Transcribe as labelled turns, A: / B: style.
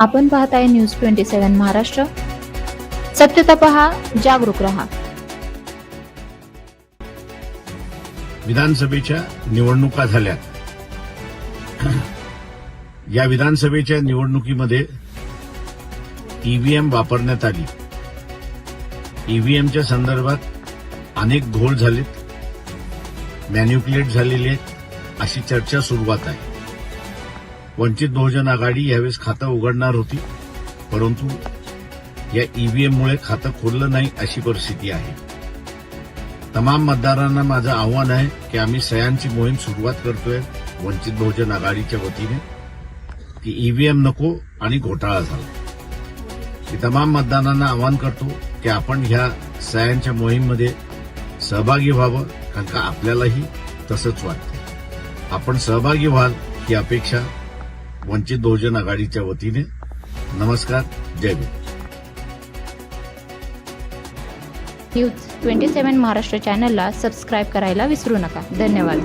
A: आपण पाहताय news twenty seven Maharashtra. सत्यता पहा जागरूक रहा.
B: विधानसभेच्या निवडणुका झाल्या या विधानसभेच्या निवडणुकीमध्ये ईव्हीएम वापरण्यात आली. ईव्हीएमच्या संदर्भात अनेक घोळ झालेत. मॅन्युक्युलेट झालेले आहेत. अशी चर्चा सुरुवात आहे. वंचित बहुजन आघाडी यावेळेस खातं उघडणार होती परंतु या ईव्हीएममुळे खातं खोललं नाही अशी परिस्थिती आहे. तमाम मतदारांना माझं आव्हान आहे की आम्ही सह्यांची मोहीम सुरुवात करतोय वंचित बहुजन आघाडीच्या वतीने. की ईव्हीएम नको आणि घोटाळा झाला. मी तमाम मतदारांना आवाहन करतो की आपण ह्या सह्यांच्या मोहीममध्ये सहभागी व्हावं कारण का आपल्यालाही तसंच वाटतं. आपण सहभागी व्हाल ही अपेक्षा वंचित बहुजन आघाडीच्या वतीने नमस्कार जय Bhim.
A: News twenty seven Maharashtra चॅनलला सबस्क्राईब करायला विसरू नका. धन्यवाद.